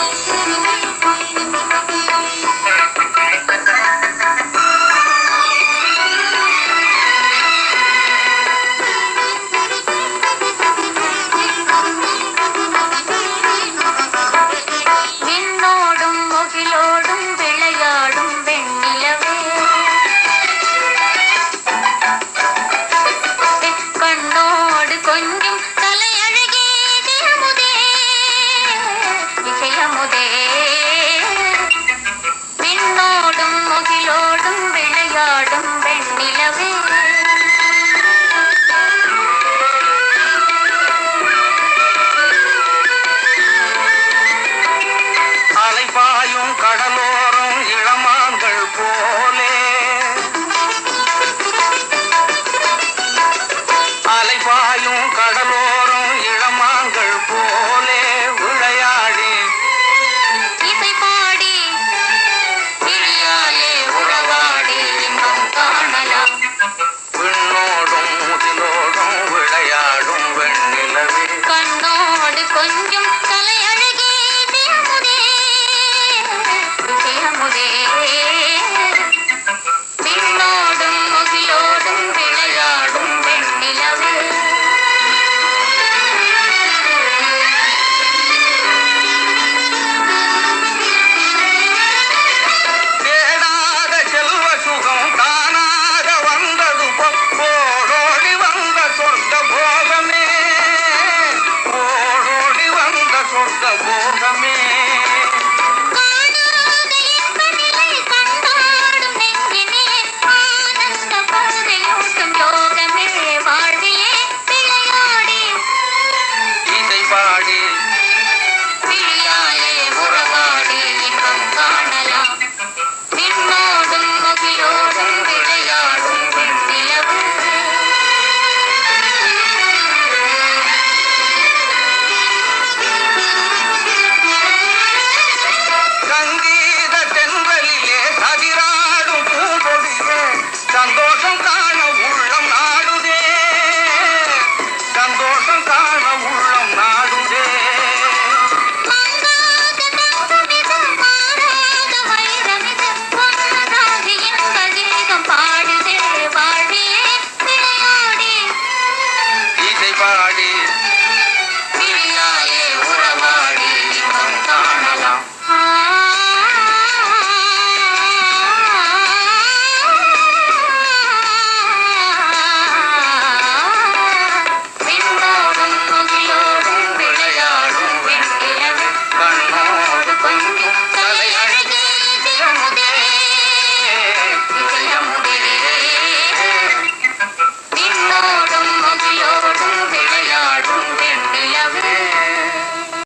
Thank you. இளமுதே விண்ணோடும் முகிலோடும் விளையாடும் வெண்ணிலவே. அலைபாயும் கடலோரம் இளமான்கள் போலே. அலைபாயும் கடலோரம் சோகமே